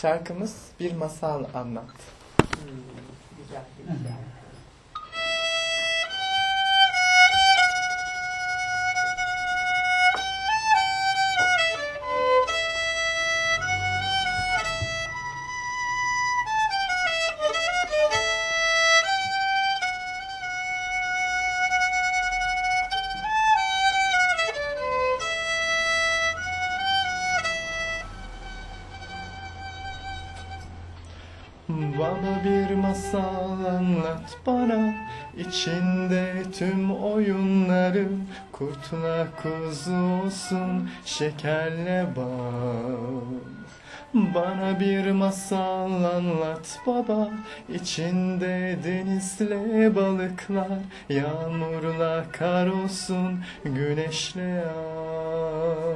Şarkımız Bir Masal Anlat. Hmm, güzel, Kuzu olsun şekerle bal Bana bir masal anlat baba. İçinde denizle balıklar Yağmurla kar olsun güneşle ay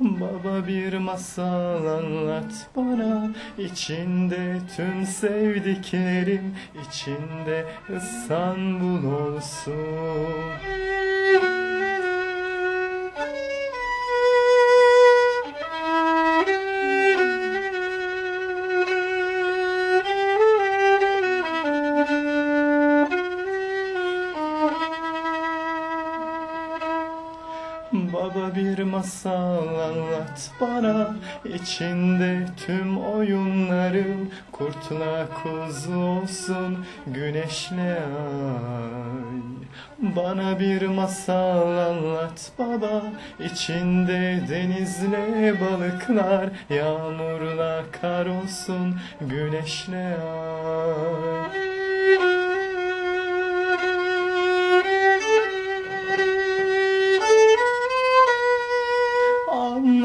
Baba bir masal anlat bana. İçinde tüm sevdiklerim içinde İstanbul olsun bana içinde tüm oyunlarım Kurtla kuzu olsun güneşle ay. Bana bir masal anlat baba içinde denizle balıklar Yağmurla kar olsun güneşle ay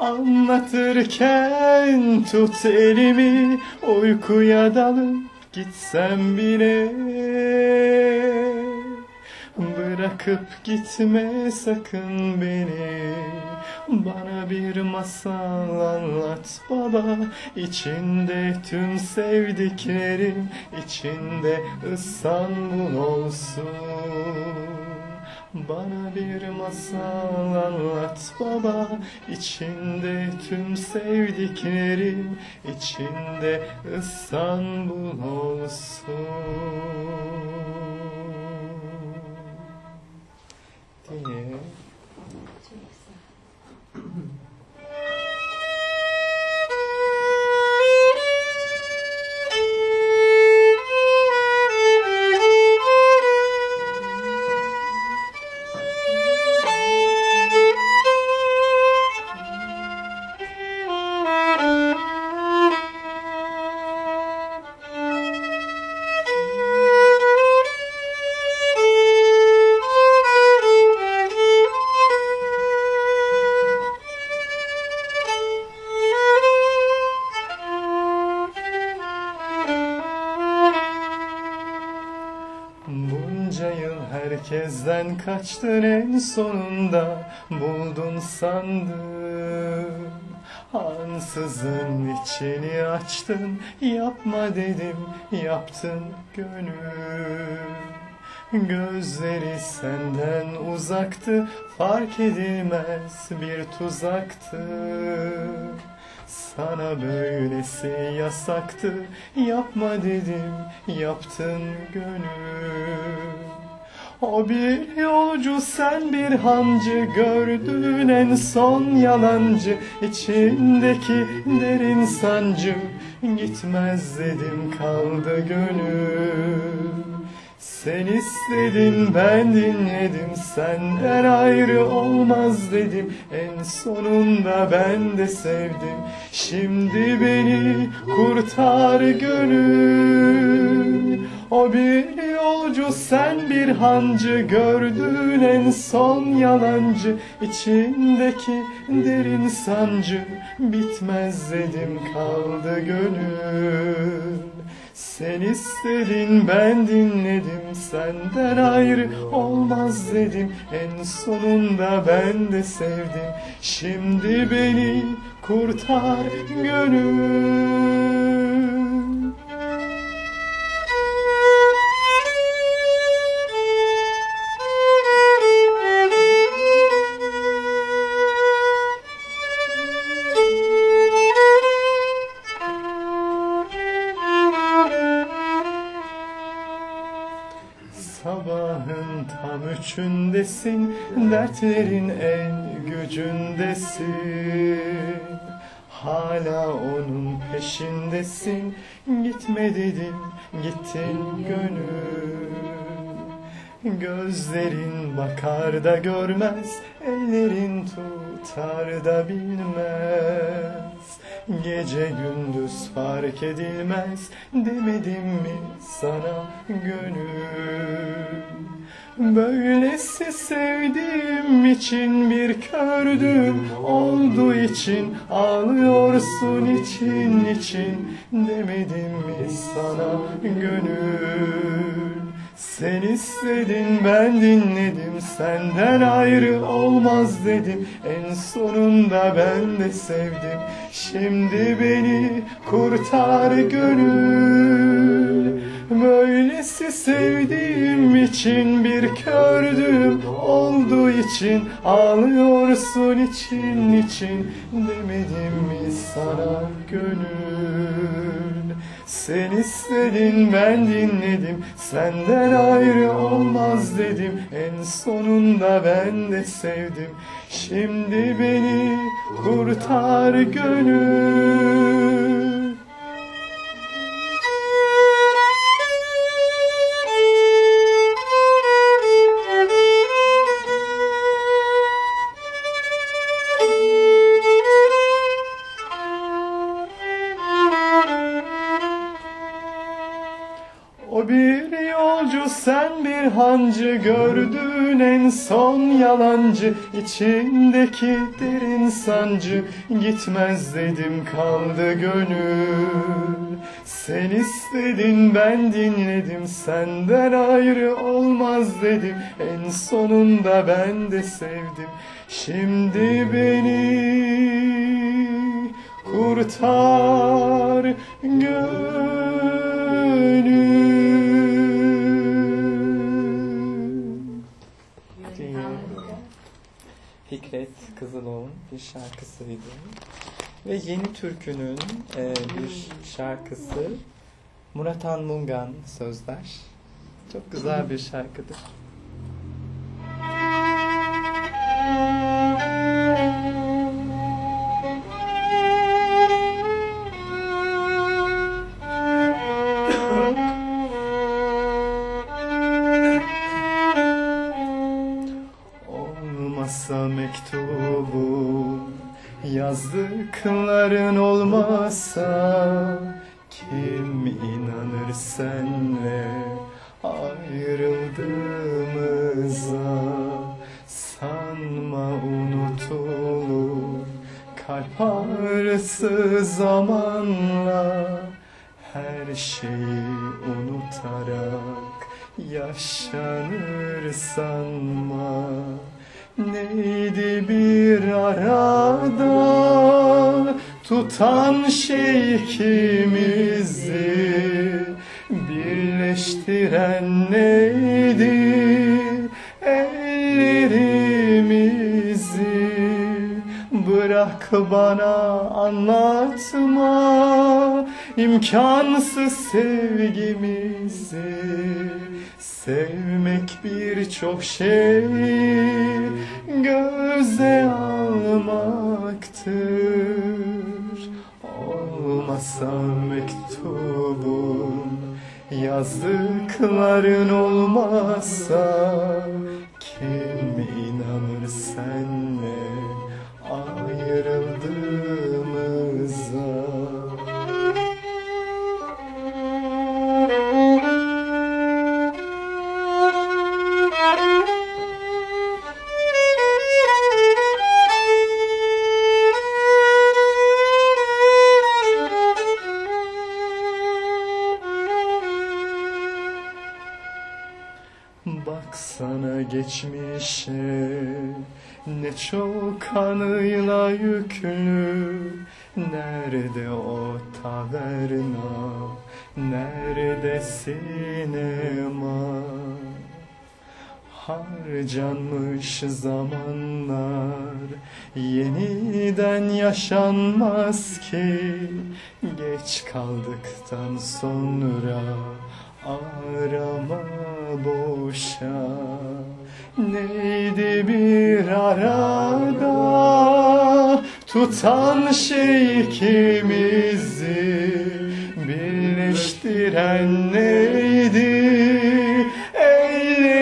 Anlatırken tut elimi Uykuya dalıp gitsem bile. Bırakıp gitme sakın beni. Bana bir masal anlat baba. İçinde tüm sevdiklerim içinde İstanbul olsun bana bir masal anlat baba. İçinde tüm sevdiklerim içinde İstanbul olsun. Diye herkesten kaçtın en sonunda buldun sandım Ansızın içini açtın yapma dedim yaptın gönül. Gözleri senden uzaktı fark edilmez bir tuzaktı. Sana böylesi yasaktı Yapma dedim yaptın gönül O bir yolcu sen bir hancı gördüğün en son yalancı. İçindeki derin sancı gitmez dedim kaldı gönül. Sen istedin ben dinledim senden ayrı olmaz dedim. En sonunda ben de sevdim şimdi beni kurtar gönül o bir yolcu sen bir hancı gördüğün en son yalancı. İçindeki derin sancı bitmez dedim kaldı gönül. Sen istedin ben dinledim senden ayrı olmaz dedim. En sonunda ben de sevdim şimdi beni kurtar gönül dertlerin en gücündesin. Hala onun peşindesin, gitme dedim, gittin gönül. Gözlerin bakar da görmez, ellerin tutar da bilmez. Gece gündüz fark edilmez, demedim mi sana gönül? Böylesi sevdiğim için bir kördüm oldu için ağlıyorsun için için. Demedim mi sana gönül? Sen istedin ben dinledim. Senden ayrı olmaz dedim. En sonunda ben de sevdim. Şimdi beni kurtar gönül böylesi sevdiğim için bir kördüm oldu için ağlıyorsun için için demedim mi sana gönül? Sen istedin ben dinledim Senden ayrı olmaz dedim. En sonunda ben de sevdim. Şimdi beni kurtar gönül yalancı içindeki derin sancı. Gitmez dedim kaldı gönül. Sen istedin ben dinledim. Senden ayrı olmaz dedim. En sonunda ben de sevdim. Şimdi beni kurtar gönül. Kızıloğlu'nun bir şarkısıydı. Ve Yeni Türkü'nün e, bir şarkısı Murat Han sözler. Çok güzel bir şarkıdır. Mektubu yazdıkların olmasa kim inanır senle ayrıldığımıza? Sanma unutulur kalp ağrısı zamanla her şeyi unutarak yaşanır sanma Neydi bir arada tutan şey ikimizi Birleştiren neydi ellerimizi? Bırak bana anlatma imkansız sevgimizi Sevmek birçok şey göze almaktır. Olmasa mektubun yazdıkların olmazsa Kim inanır senle? Ayrıldığımıza geçmişe ne çok anıyla yüklü Nerede o taverna? Nerede sinema? Harcanmış zamanlar yeniden yaşanmaz ki. Geç kaldıktan sonra arama boşa Neydi bir arada tutan şey ikimizi? Birleştiren neydi ellerimizi?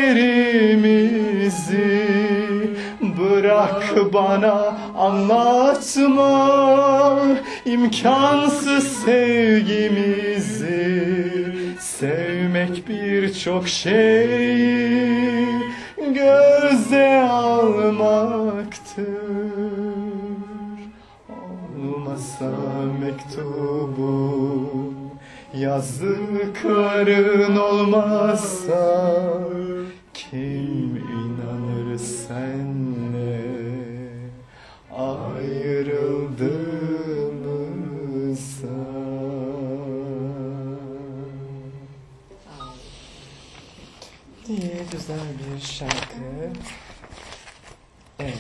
Bırak bana anlatma imkansız sevgimizi. Sevmek birçok şey göze almaktır. Olmasa mektubun yazdıkların olmazsa Kim inanır senle güzel bir şarkı. Evet.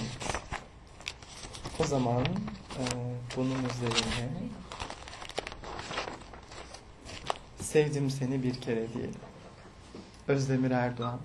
O zaman e, bunun üzerine sevdim seni bir kere diyelim. Özdemir Erdoğan.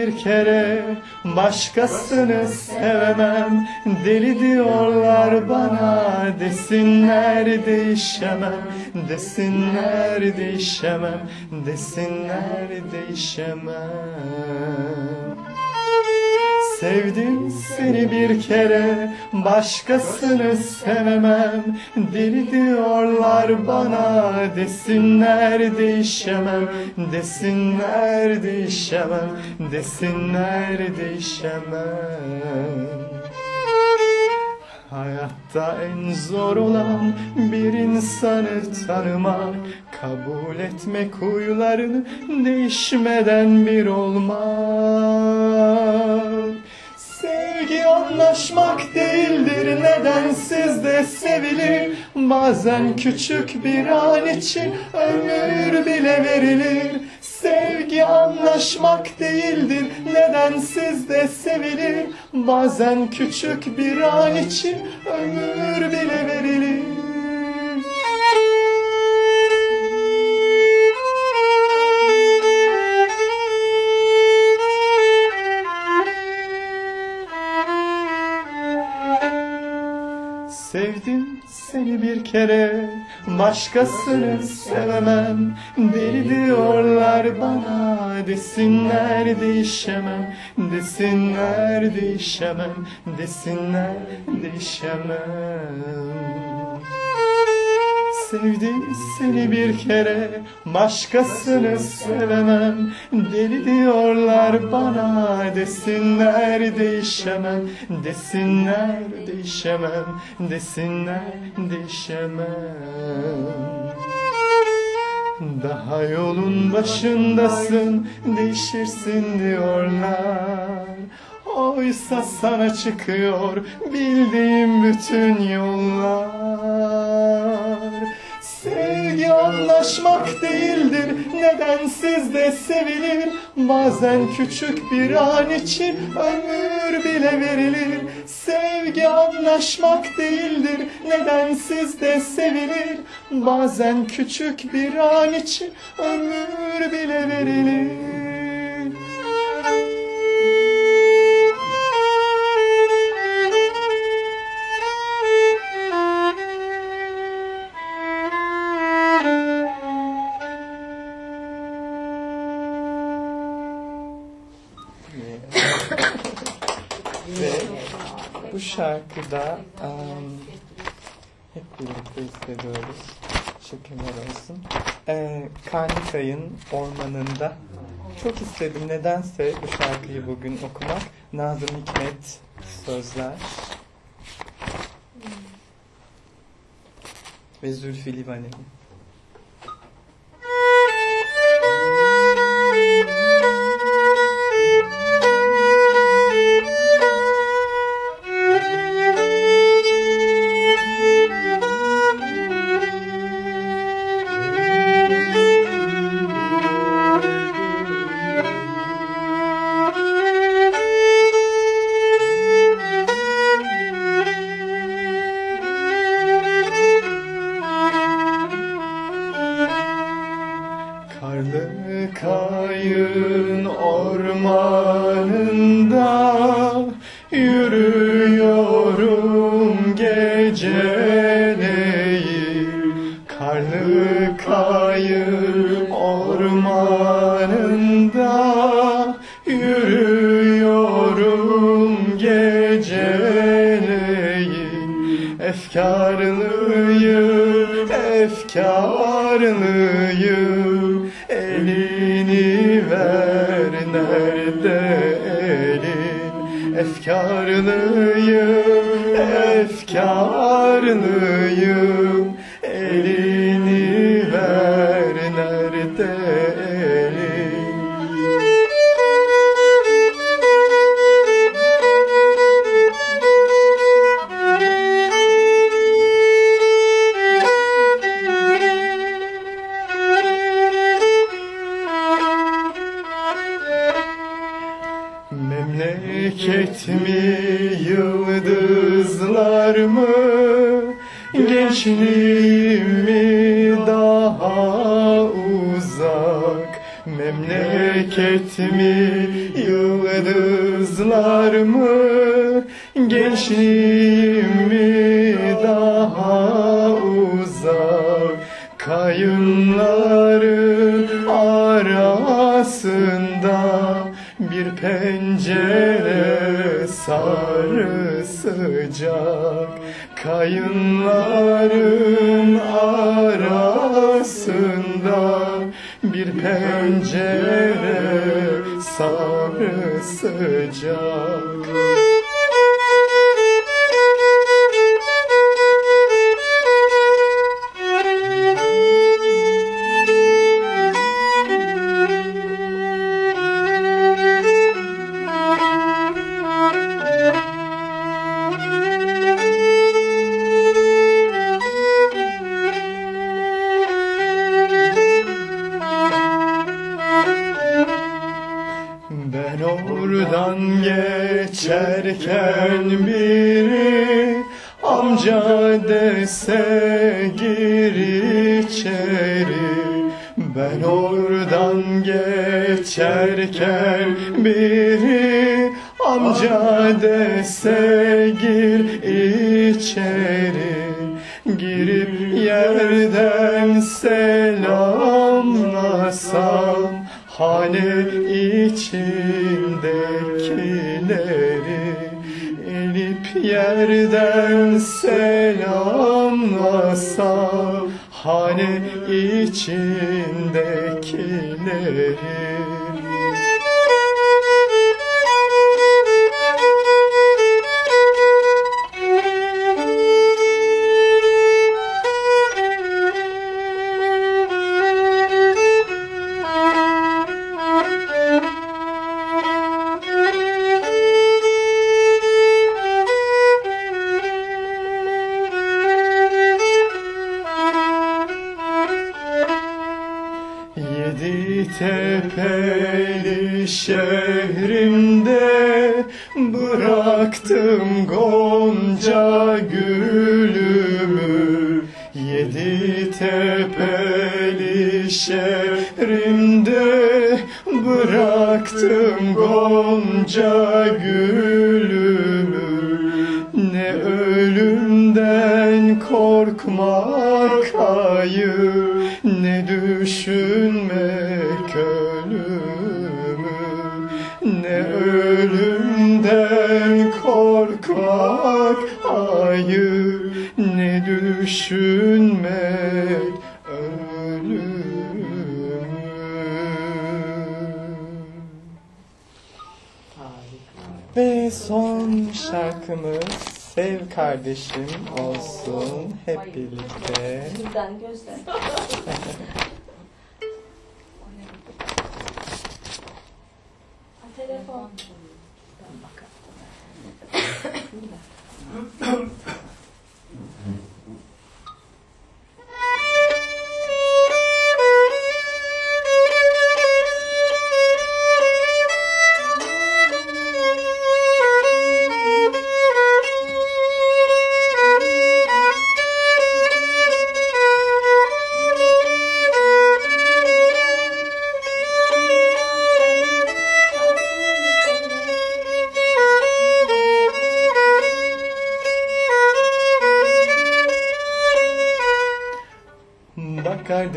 Bir kere başkasını sevemem Deli diyorlar bana desinler değişemem. Desinler değişemem Desinler değişemem Sevdim seni bir kere başkasını sevemem. Deli diyorlar bana desinler değişemem. Desinler değişemem Desinler değişemem. Hayatta en zor olan bir insanı tanımak Kabul etmek huylarını değişmeden bir olmak anlaşmak değildir nedensiz de sevilir. Bazen küçük bir an için ömür bile verilir. Sevgi anlaşmak değildir nedensiz de sevilir. Bazen küçük bir an için ömür bile verilir Sevdim seni bir kere. Başkasını sevemem. Deli diyorlar bana Desinler değişemem. Desinler değişemem. Desinler değişemem Sevdim seni bir kere. Başkasını sevemem. Deli diyorlar bana desinler değişemem. Desinler değişemem. Desinler değişemem. Daha yolun başındasın, değişirsin diyorlar. Oysa sana çıkıyor bildiğim bütün yollar. Sevgi anlaşmak değildir, nedensiz de sevilir. Bazen küçük bir an için ömür bile verilir. Sevgi anlaşmak değildir, nedensiz de sevilir. Bazen küçük bir an için ömür bile verilir. Ve bu şarkıda em, hep birlikte hissediyoruz. Şükürler olsun. Ee, Karnikay'ın ormanında çok istedim nedense bu şarkıyı bugün okumak. Nazım Hikmet sözler. Ve Zülfü Livaneli. Efkarlıyım, efkarlıyım yıldızlar mı? Gençliğim mi daha uzak? Kayınların arasında bir pencere sarı sıcak. Kayınların arasında bir pencere sarı sıcak Ben içindekileri Elip yerden selamlasam hane içindekileri şehrimde bıraktım gonca gülümü. Yedi tepeli şehrimde bıraktım gonca gülümü. Ne ölümden korkmak hayır ne düşünmek düşünmek ölümü. Ve son şarkımız Sev Kardeşim olsun hep birlikte. Buradan gözler.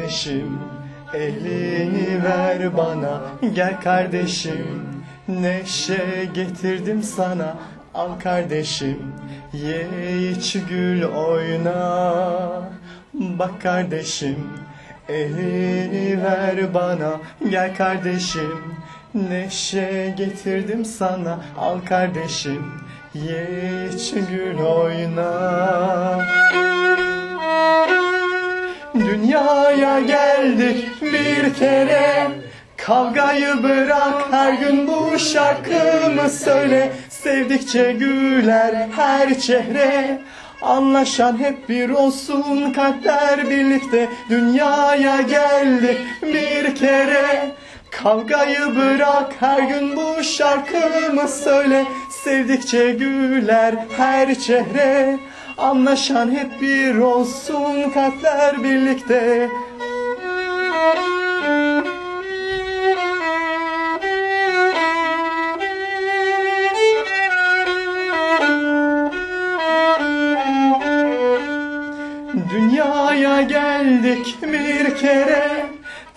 Kardeşim. Elini ver bana Gel kardeşim. Neşe getirdim sana Al kardeşim. Ye iç gül oyna. Bak kardeşim elini ver bana Gel kardeşim. Neşe getirdim sana Al kardeşim. Ye iç gül oyna Dünyaya geldik bir kere. Kavgayı bırak her gün bu şarkımı söyle. Sevdikçe güler her çehre. Anlaşan hep bir olsun kalpler birlikte. Dünyaya geldik bir kere. Kavgayı bırak her gün bu şarkımı söyle. Sevdikçe güler her çehre Anlaşan hep bir olsun kalpler birlikte. Dünyaya geldik bir kere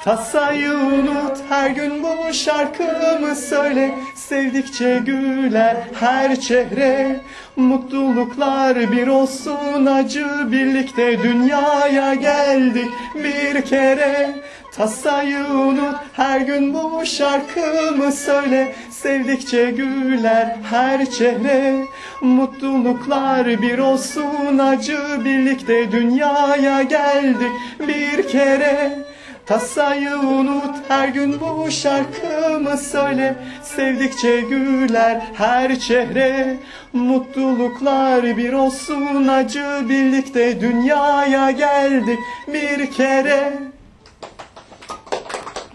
Tasayı unut her gün bu şarkımı söyle. Sevdikçe güler her çehre Mutluluklar bir olsun acı birlikte Dünyaya geldik bir kere. Tasayı unut her gün bu şarkımı söyle. Sevdikçe güler her çehre Mutluluklar bir olsun acı birlikte Dünyaya geldik bir kere Tasayı unut her gün bu şarkımı söyle. Sevdikçe güler her çehre Mutluluklar bir olsun. Acı birlikte Dünyaya geldik bir kere.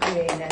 Yine.